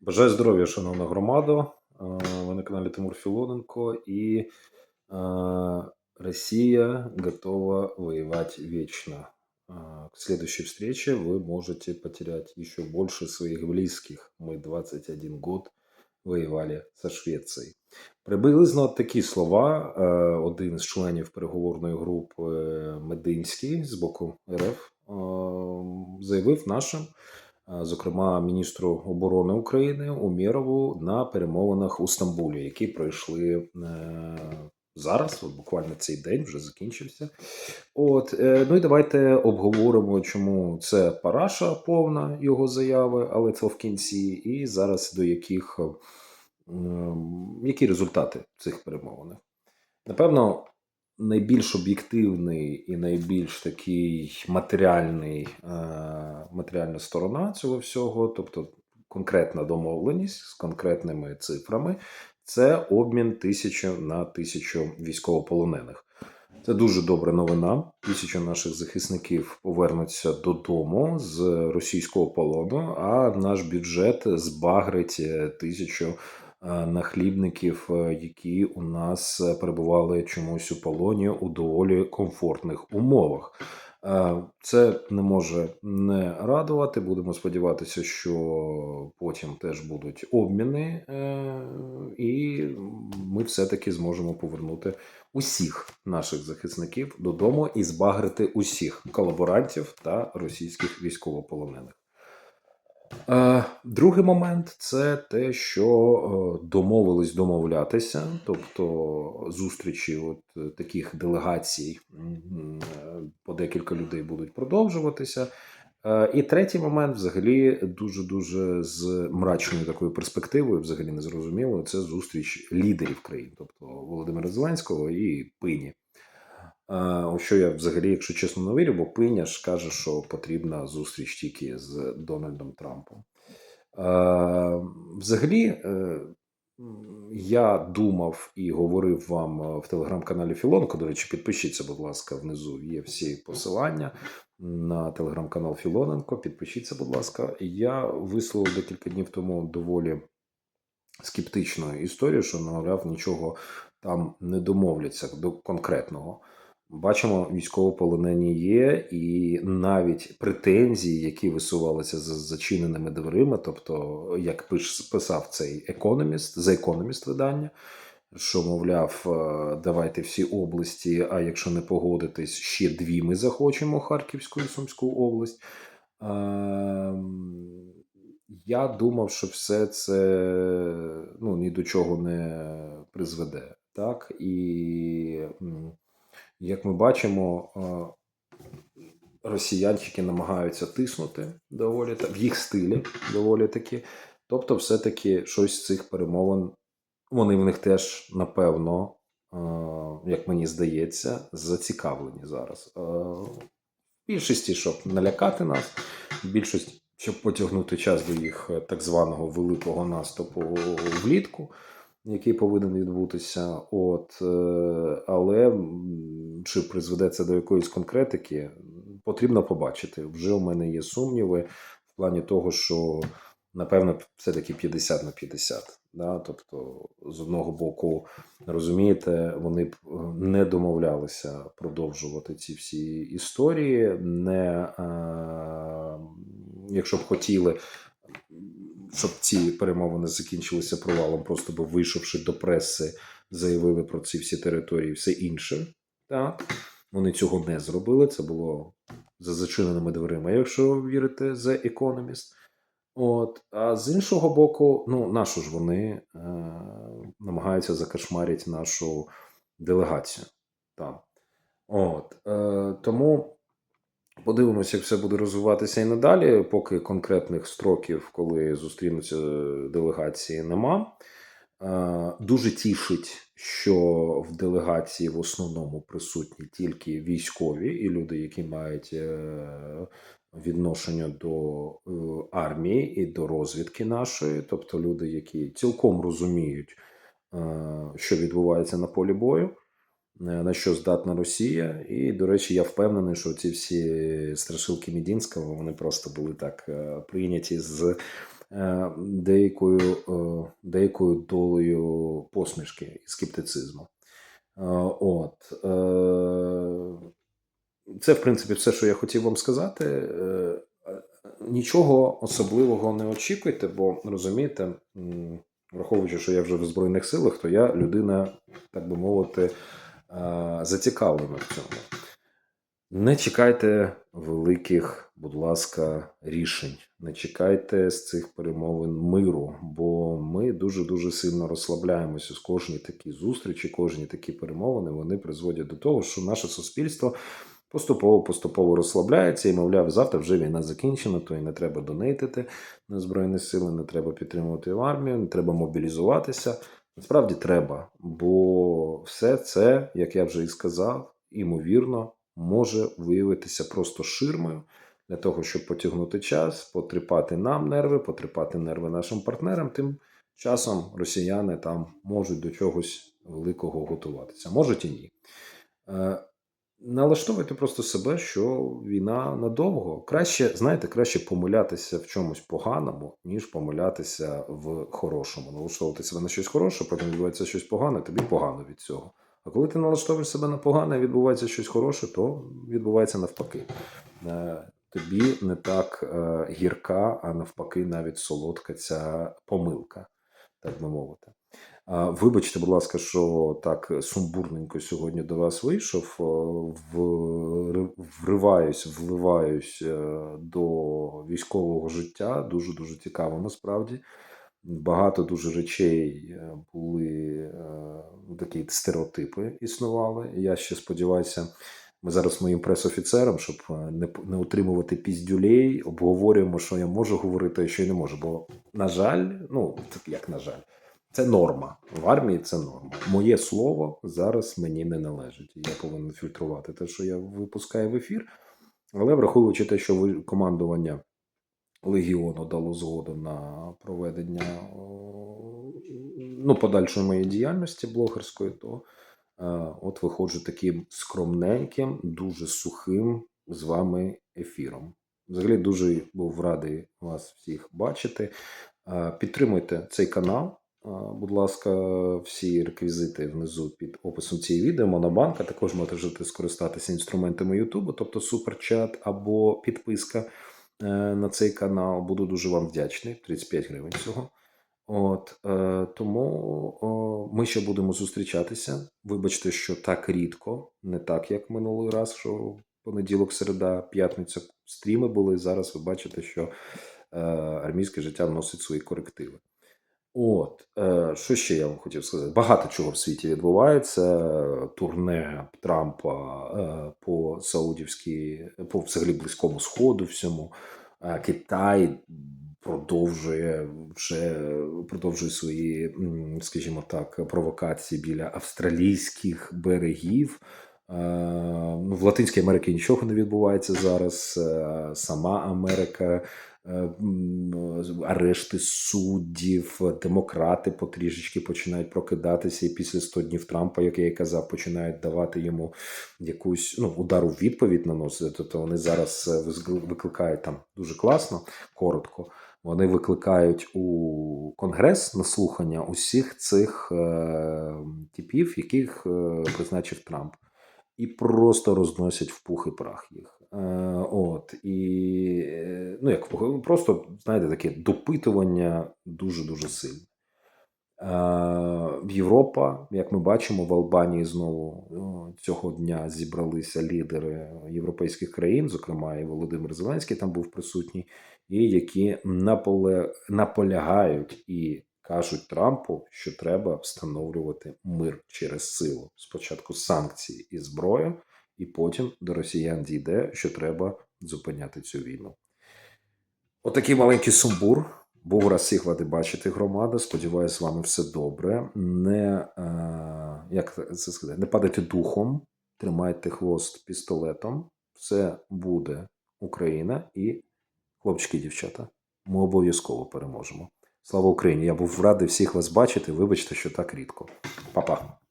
Бажаю здоров'я, шановна громада. Е, Ви на каналі Тимур Філоненко і е, Россия готова воевать вечно. Э, К следующей встрече вы можете потерять еще больше своих близких. Мы 21 год воювали со Швецією. Приблизно такі слова е, один з членів переговорної групи Мединський з боку РФ е, заявив нашим, е, зокрема міністру оборони України Умєрову на перемовинах у Стамбулі, які пройшли е, зараз, от буквально цей день вже закінчився. От, е, ну і давайте обговоримо, чому це параша повна його заяви, але це в кінці, і зараз до яких е, які результати цих перемовин. Напевно, найбільш об'єктивний і найбільш такий матеріальний, е, матеріальна сторона цього всього, тобто конкретна домовленість з конкретними цифрами, це обмін тисячу на тисячу військовополонених. Це дуже добра новина. Тисяча наших захисників повернуться додому з російського полону, а наш бюджет збагрить е, тисячу нахлібників, е, які у нас е, перебували чомусь у полоні у доволі комфортних умовах. Е, Це не може не радувати. Будемо сподіватися, що потім теж будуть обміни, е, і ми все-таки зможемо повернути усіх наших захисників додому і збагрити усіх колаборантів та російських військовополонених. Е, Другий момент це те, що е, домовились домовлятися, тобто зустрічі от е, таких делегацій по декілька людей будуть продовжуватися. І третій момент, взагалі, дуже дуже з мрачною такою перспективою, взагалі незрозумілою, це зустріч лідерів країн, тобто Володимира Зеленського і Пині. У що я взагалі, якщо чесно, не вірю, бо Пиня ж каже, що потрібна зустріч тільки з Дональдом Трампом. Взагалі, е, я думав і говорив вам е, в телеграм-каналі Філонко. До речі, підпишіться, будь ласка, внизу є всі посилання на телеграм-канал Філоненко. Підпишіться, будь ласка. Я висловив декілька днів тому доволі скептичну історію, що, мовляв, нічого там не домовляться до конкретного. Бачимо, військовополонені є, і навіть претензії, які висувалися за зачиненими дверима, тобто, як писав цей економіст, за економіст видання, що, мовляв, е, давайте всі області, а якщо не погодитись, ще дві ми захочемо Харківську і Сумську область. Ем, Я думав, що все це ну, ні до чого не призведе. Так? І як ми бачимо, е, росіянчики намагаються тиснути доволі в їх стилі доволі таки. Тобто, все-таки щось з цих перемовин, вони в них теж, напевно, е, як мені здається, зацікавлені зараз. Е, більшості, щоб налякати нас, в більшості, щоб потягнути час до їх так званого великого наступу влітку який повинен відбутися. От, е, але чи призведе це до якоїсь конкретики, потрібно побачити. Вже у мене є сумніви в плані того, що напевно все-таки 50 на 50. Да? Тобто, з одного боку, розумієте, вони б е, не домовлялися продовжувати ці всі історії, не е, якщо б хотіли, щоб ці перемовини закінчилися провалом, просто б вийшовши до преси, заявили про ці всі території, все інше. Так, вони цього не зробили. Це було за зачиненими дверима, якщо вірити The Economist. От, а з іншого боку, ну, нашу ж вони е, намагаються закошмарити нашу делегацію. Там. От, е, тому Подивимося, як все буде розвиватися і надалі, поки конкретних строків, коли зустрінуться делегації, нема. Е, Дуже тішить, що в делегації в основному присутні тільки військові і люди, які мають е, відношення до е, армії і до розвідки нашої, тобто люди, які цілком розуміють, що відбувається на полі бою на що здатна Росія. І, до речі, я впевнений, що ці всі страшилки Мідінського вони просто були так е, прийняті з е, деякою, е, деякою долею посмішки і скептицизму. Е, От. е, Це, в принципі, все, що я хотів вам сказати. Е, Нічого особливого не очікуйте, бо розумієте, враховуючи, що я вже в Збройних силах, то я людина, так би мовити, е, зацікавлена в цьому. Не чекайте великих, будь ласка, рішень. Не чекайте з цих перемовин миру, бо ми дуже дуже сильно розслабляємося з кожні такі зустрічі, кожні такі перемовини. Вони призводять до того, що наше суспільство поступово поступово розслабляється і, мовляв, завтра вже війна закінчена, то і не треба донейтити на збройні сили, не треба підтримувати армію, не треба мобілізуватися. Насправді треба, бо все це, як я вже і сказав, імовірно, може виявитися просто ширмою для того, щоб потягнути час, потріпати нам нерви, потріпати нерви нашим партнерам. Тим часом росіяни там можуть до чогось великого готуватися. Можуть і ні. Налаштовуйте просто себе, що війна надовго. Краще, знаєте, краще помилятися в чомусь поганому, ніж помилятися в хорошому. Налаштовувати себе на щось хороше, потім відбувається щось погане, тобі погано від цього. А коли ти налаштовуєш себе на погане, відбувається щось хороше, то відбувається навпаки. Е, Тобі не так е, гірка, а навпаки, навіть солодка ця помилка, так би мовити. Вибачте, будь ласка, що так сумбурненько сьогодні до вас вийшов. Вриваюсь, вливаюсь е, до військового життя. Дуже дуже цікаво насправді. Багато дуже речей е, були е, такі стереотипи існували. Я ще сподіваюся, ми зараз моїм пресофіцером, щоб не, не утримувати піздюлей, обговорюємо, що я можу говорити, а що я не можу. Бо, на жаль, ну як на жаль, це норма. В армії це норма. Моє слово зараз мені не належить. Я повинен фільтрувати те, що я випускаю в ефір. Але враховуючи те, що командування легіону дало згоду на проведення ну, подальшої моєї діяльності блогерської, то е, от виходжу таким скромненьким, дуже сухим з вами ефіром. Взагалі дуже був радий вас всіх бачити. Е, Підтримуйте цей канал. Будь ласка, всі реквізити внизу під описом цієї відео. Монобанка також можете скористатися інструментами Ютубу, тобто суперчат або підписка е, на цей канал. Буду дуже вам вдячний. 35 гривень всього. От е, тому ми ще будемо зустрічатися. Вибачте, що так рідко, не так як минулий раз, що понеділок, середа, п'ятниця стріми були. Зараз ви бачите, що е, армійське життя вносить свої корективи. От, е, що ще я вам хотів сказати? Багато чого в світі відбувається. Турне Трампа е, по Саудівській, по взагалі близькому сходу всьому. Е, Китай продовжує вже продовжує свої, скажімо так, провокації біля австралійських берегів. Ну, В Латинській Америці нічого не відбувається зараз. Сама Америка арешти суддів, демократи потрішечки починають прокидатися, і після 100 днів Трампа, як я і казав, починають давати йому якусь ну, удару відповідь наносити. Тобто вони зараз е, викликають там дуже класно, коротко. Вони викликають у Конгрес на слухання усіх цих е, типів, яких е, призначив Трамп і просто розносять в пух і прах їх. Е, от і е, ну як просто знаєте, таке допитування дуже дуже сильне. Е, Європа, як ми бачимо, в Албанії знову цього дня зібралися лідери європейських країн, зокрема і Володимир Зеленський там був присутній, і які наполягають і кажуть Трампу, що треба встановлювати мир через силу. Спочатку санкції і зброю, і потім до росіян дійде, що треба зупиняти цю війну. Отакий маленький сумбур. Був раз ради бачити громада. Сподіваюсь, з вами все добре. Не, е, як це сказати, не падайте духом, тримайте хвост пістолетом. Все буде Україна і хлопчики, дівчата. Ми обов'язково переможемо. Слава Україні! Я був радий всіх вас бачити. Вибачте, що так рідко. Па-па.